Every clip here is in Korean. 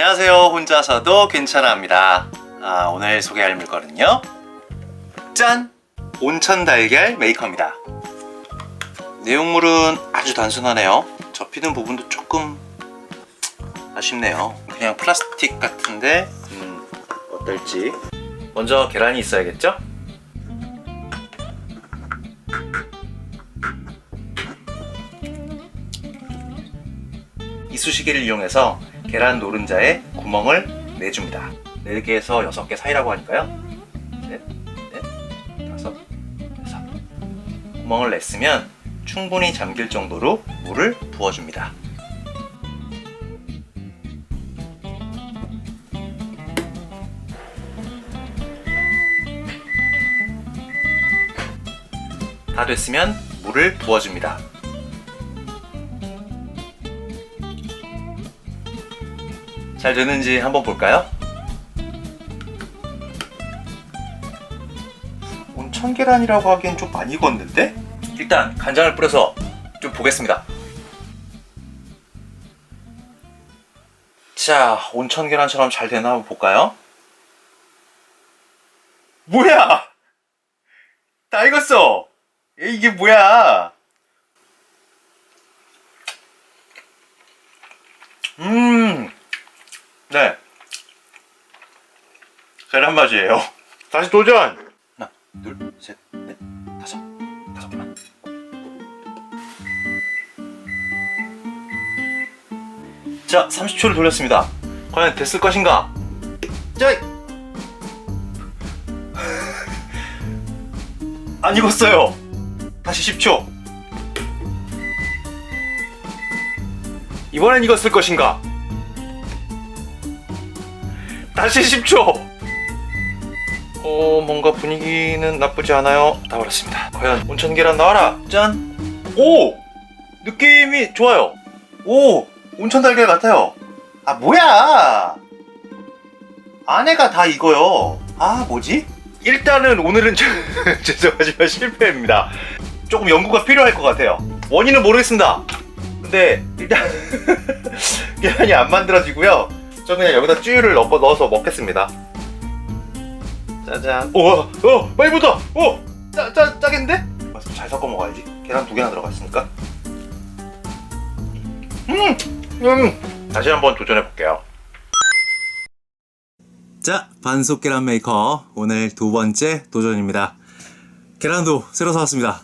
안녕하세요. 혼자서도 괜찮아합니다. 아, 오늘 소개할 물건은요. 짠! 온천 달걀 메이커입니다. 내용물은 아주 단순하네요. 접히는 부분도 조금 아쉽네요. 그냥 플라스틱 같은데 음, 어떨지. 먼저 계란이 있어야겠죠? 이쑤시개를 이용해서 계란 노른자에 구멍을 내줍니다. 4개에서 6개 사이라고 하니까요. 구멍을 냈으면 충분히 잠길 정도로 물을 부어줍니다. 다 됐으면 물을 부어줍니다. 잘 되는지 한번 볼까요? 온천 계란이라고 하기엔 좀 많이 익었는데? 일단 간장을 뿌려서 좀 보겠습니다. 자, 온천 계란처럼 잘 되나 한번 볼까요? 뭐야! 다 익었어! 이게 뭐야! 음, 네. 계란 맛이에요. 다시 도전! 하나, 둘, 셋, 넷, 다섯. 다섯 개만. 자, 30초를 돌렸습니다. 과연 됐을 것인가? 자! 안 익었어요. 다시 10초. 이번엔 익었을 것인가? 다시 10초. 어, 뭔가 분위기는 나쁘지 않아요. 다 버렸습니다. 과연 온천 계란 나와라. 짠. 오! 느낌이 좋아요. 오! 온천 달걀 같아요. 아, 뭐야! 안에가 다 익어요. 아, 뭐지? 일단은 오늘은 죄송하지만 실패입니다. 조금 연구가 필요할 것 같아요. 원인은 모르겠습니다. 근데 일단 계란이 안 만들어지고요. 저 그냥 여기다 쯔유를 넣어, 넣어서 먹겠습니다. 짜잔. 오, 어, 많이 묻어. 오, 짜, 짜, 짜겠는데? 아, 잘 섞어 먹어야지. 계란 두 개나 들어가 있으니까. 음, 음. 다시 한번 도전해 볼게요. 자, 반숙 계란 메이커 오늘 두 번째 도전입니다. 계란도 새로 사왔습니다.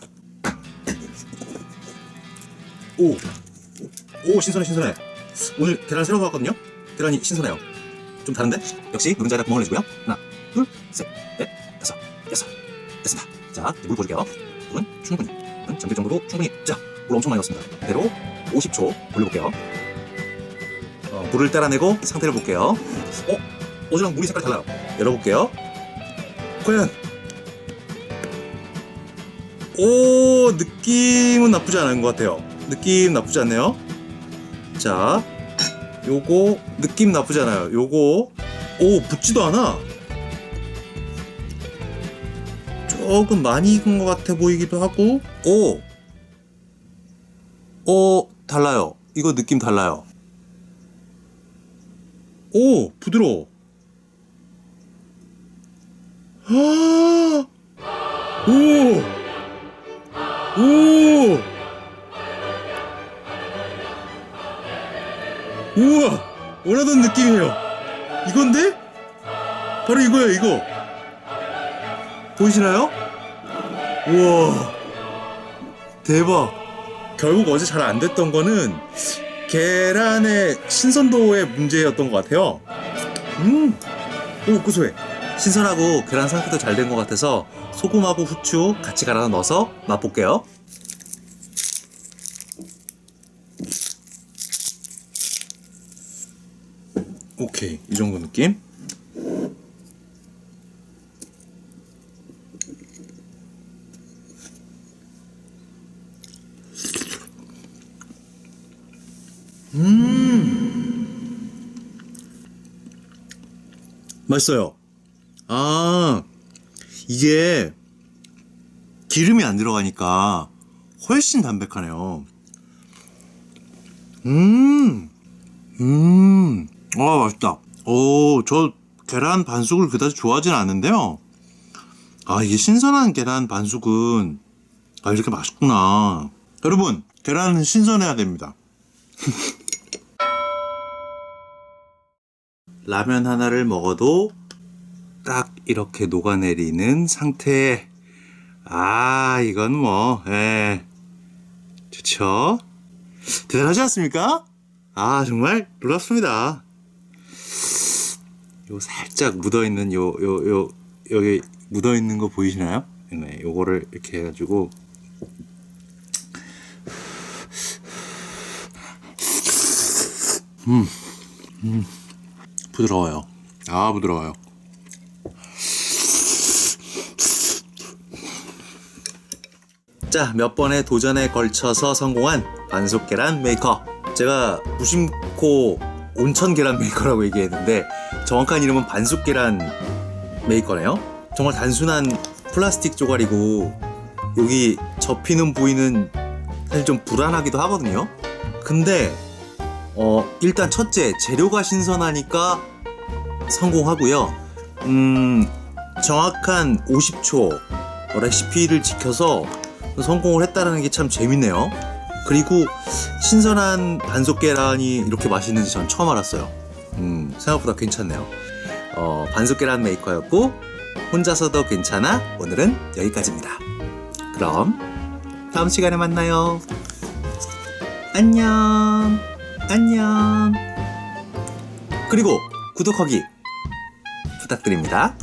오, 오 신선해 신선해. 오늘 계란 새로 사왔거든요. 계란이 신선해요. 좀 다른데? 역시 노른자에다 구멍을 내주고요. 하나, 둘, 셋, 넷, 다섯, 여섯. 됐습니다. 자, 이제 물 부어줄게요. 물은 충분히, 물은 잠길 정도로 충분히. 자, 물 엄청 많이 넣었습니다. 그대로 50초 돌려볼게요. 어, 물을 따라내고 상태를 볼게요. 어? 어제랑 물이 색깔 달라요. 열어볼게요. 과연 오 느낌은 나쁘지 않은 것 같아요. 느낌 나쁘지 않네요. 자, 요거 느낌 나쁘지 않아요. 요거 오 붙지도 않아. 조금 많이 익은 것 같아 보이기도 하고 오, 오 달라요. 이거 느낌 달라요. 오 부드러워. 아, 오, 오, 우와, 원하던 느낌이에요. 이건데? 바로 이거예요, 이거. 보이시나요? 우와, 대박. 결국 어제 잘 안 됐던 거는 계란의 신선도의 문제였던 것 같아요. 음, 오, 고소해. 신선하고 계란 상태도 잘 된 것 같아서 소금하고 후추 같이 갈아 넣어서 맛볼게요. 오케이, 이 정도 느낌. 맛있어요. 아, 이게 기름이 안 들어가니까 훨씬 담백하네요. 음, 음, 아 맛있다. 오, 저 계란 반숙을 그다지 좋아하진 않는데요. 아 이게 신선한 계란 반숙은 아 이렇게 맛있구나. 여러분 계란은 신선해야 됩니다. 라면 하나를 먹어도 딱 이렇게 녹아내리는 상태. 아 이건 뭐, 예, 좋죠. 대단하지 않습니까? 아 정말 놀랍습니다. 요 살짝 묻어 있는 요 요 요 여기 묻어 있는 거 보이시나요? 네, 요거를 이렇게 해가지고 음, 음 부드러워요. 아 부드러워요. 자, 몇 번의 도전에 걸쳐서 성공한 반숙 계란 메이커. 제가 무심코 온천 계란 메이커라고 얘기했는데 정확한 이름은 반숙 계란 메이커네요. 정말 단순한 플라스틱 조각이고 여기 접히는 부위는 사실 좀 불안하기도 하거든요. 근데 어 일단 첫째 재료가 신선하니까 성공하고요. 음 정확한 50초 레시피를 지켜서 성공을 했다는 게 참 재밌네요. 그리고 신선한 반숙 계란이 이렇게 맛있는지 전 처음 알았어요. 음, 생각보다 괜찮네요. 어, 반숙 계란 메이커였고 혼자서도 괜찮아. 오늘은 여기까지입니다. 그럼 다음 시간에 만나요. 안녕. 안녕. 그리고 구독하기 부탁드립니다.